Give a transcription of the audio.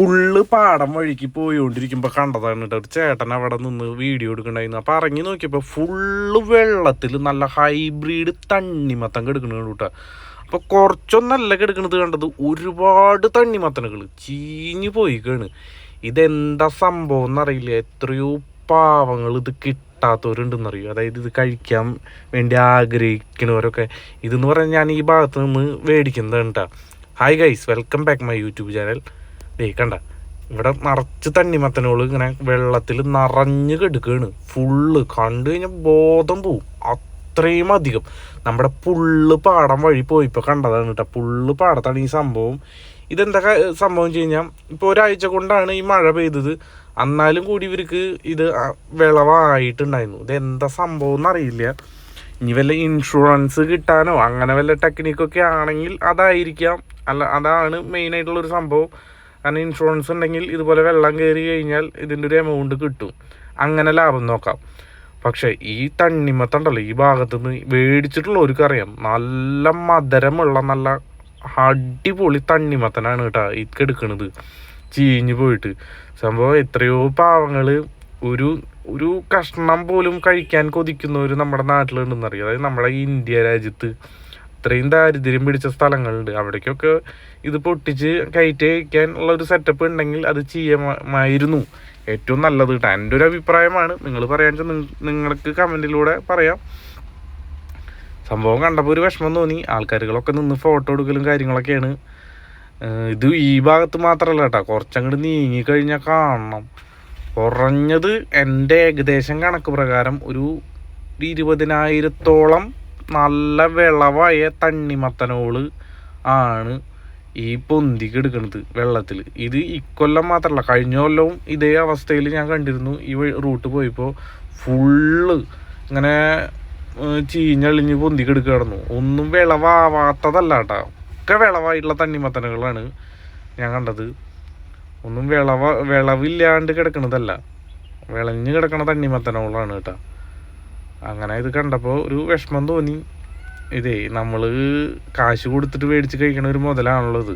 Full പാടം വഴിക്ക് പോയോണ്ടിരിക്കുമ്പോ കണ്ടതാണ് കേട്ടോ ഒരു ചേട്ടൻ അവിടെ നിന്ന് വീഡിയോ എടുക്കണ്ടായിരുന്നു. അപ്പൊ ഇറങ്ങി നോക്കിയപ്പോൾ ഫുള്ള് വെള്ളത്തിൽ നല്ല ഹൈബ്രിഡ് തണ്ണിമത്തം കെടുക്കണ കേട്ടോ അപ്പോൾ കുറച്ചൊന്നല്ല കെടുക്കണത് കണ്ടത് ഒരുപാട് തണ്ണിമത്തനുകൾ ചീഞ്ഞു പോയിക്കാണ് ഇതെന്താ സംഭവം എന്നറിയില്ല. എത്രയോ പാവങ്ങൾ ഇത് കിട്ടാത്തവരുണ്ടെന്നറിയോ? അതായത് ഇത് കഴിക്കാൻ വേണ്ടി ആഗ്രഹിക്കണവരൊക്കെ. ഇതെന്ന് പറഞ്ഞാൽ ഞാൻ ഈ ഭാഗത്ത് നിന്ന് മേടിക്കുന്നതാണ് കേട്ടോ hi guys welcome back my YouTube channel day കണ്ട ഇവിടെ നിറച്ച് തണ്ണിമത്തനുകൾ ഇങ്ങനെ വെള്ളത്തിൽ നിറഞ്ഞ് കെടുക്കുകയാണ് ഫുള്ള് കണ്ടു കഴിഞ്ഞാൽ ബോധം പോവും. അത്രയും അധികം. നമ്മുടെ പുള്ള് പാടം വഴി പോയിപ്പോൾ കണ്ടതാണ് കേട്ടോ. പുള്ള് പാടത്താണ് ഈ സംഭവം. ഇതെന്താ സംഭവം വെച്ച് കഴിഞ്ഞാൽ ഇപ്പോൾ ഒരാഴ്ച കൊണ്ടാണ് ഈ മഴ പെയ്തത്. എന്നാലും കൂടി ഇവർക്ക് ഇത് വിളവായിട്ടുണ്ടായിരുന്നു. ഇത് എന്താ സംഭവം എന്നറിയില്ല. ഇനി വല്ല ഇൻഷുറൻസ് കിട്ടാനോ അങ്ങനെ വല്ല ടെക്നിക്കൊക്കെ ആണെങ്കിൽ അതായിരിക്കാം. അല്ല അതാണ് മെയിനായിട്ടുള്ളൊരു സംഭവം. കാരണം ഇൻഷുറൻസ് ഉണ്ടെങ്കിൽ ഇതുപോലെ വെള്ളം കയറി കഴിഞ്ഞാൽ ഇതിന്റെ ഒരു എമൗണ്ട് കിട്ടും. അങ്ങനെ ലാഭം നോക്കാം. പക്ഷേ ഈ തണ്ണിമത്തണ്ടല്ലോ ഈ ഭാഗത്തു നിന്ന് മേടിച്ചിട്ടുള്ളവർക്ക് അറിയാം നല്ല മധുരമുള്ള നല്ല അടിപൊളി തണ്ണിമത്തനാണ് കേട്ടോ ഇത് എടുക്കണത്. ചീഞ്ഞു പോയിട്ട്. സംഭവം എത്രയോ പാവങ്ങൾ ഒരു ഒരു കഷ്ണം പോലും കഴിക്കാൻ കൊതിക്കുന്നവർ നമ്മുടെ നാട്ടിലുണ്ടെന്നറിയാം. അതായത് നമ്മുടെ ഇന്ത്യ രാജ്യത്ത് ഇത്രയും ദാരിദ്ര്യം പിടിച്ച സ്ഥലങ്ങളുണ്ട്. അവിടേക്കൊക്കെ ഇത് പൊട്ടിച്ച് കയറ്റി വയ്ക്കാൻ ഉള്ള ഒരു സെറ്റപ്പ് ഉണ്ടെങ്കിൽ അത് ചെയ്യാമായിരുന്നു. ഏറ്റവും നല്ലത് കേട്ടോ. എന്റെ ഒരു അഭിപ്രായമാണ്. നിങ്ങൾ പറയാൻ വെച്ചാൽ നിങ്ങൾക്ക് കമന്റിലൂടെ പറയാം. സംഭവം കണ്ടപ്പോൾ ഒരു വിഷമം തോന്നി. ആൾക്കാരുകളൊക്കെ നിന്ന് ഫോട്ടോ എടുക്കലും കാര്യങ്ങളൊക്കെയാണ്. ഇത് ഈ ഭാഗത്ത് മാത്രമല്ല കേട്ടോ. കുറച്ചങ്ങോട്ട് നീങ്ങിക്കഴിഞ്ഞാൽ കാണണം. കുറഞ്ഞത് എന്റെ ഏകദേശം കണക്ക് പ്രകാരം ഒരു ഇരുപതിനായിരത്തോളം നല്ല വിളവായ തണ്ണിമത്തനോൾ ആണ് ഈ പൊന്തിക്ക് എടുക്കുന്നത് വെള്ളത്തിൽ ഇത് ഇക്കൊല്ലം മാത്രമല്ല കഴിഞ്ഞ കൊല്ലവും ഇതേ അവസ്ഥയിൽ ഞാൻ കണ്ടിരുന്നു. ഈ റൂട്ട് പോയപ്പോൾ ഫുള്ള് ഇങ്ങനെ ചീഞ്ഞളിഞ്ഞ് പൊന്തിക്ക് എടുക്കുകയായിരുന്നു ഒന്നും വിളവാവാത്തതല്ല കേട്ടോ ഒക്കെ വിളവായിട്ടുള്ള തണ്ണിമത്തനുകളാണ് ഞാൻ കണ്ടത്. ഒന്നും വിളവ വിളവില്ലാണ്ട് കിടക്കണതല്ല. വിളഞ്ഞ് കിടക്കണ തണ്ണിമത്തനുകളാണ് കേട്ടോ. അങ്ങനെ ഇത് കണ്ടപ്പോൾ ഒരു വിഷമം തോന്നി. ഇതേ നമ്മൾ കാശ് കൊടുത്തിട്ട് മേടിച്ച് കഴിക്കണ ഒരു മുതലാണല്ലോ ഇത്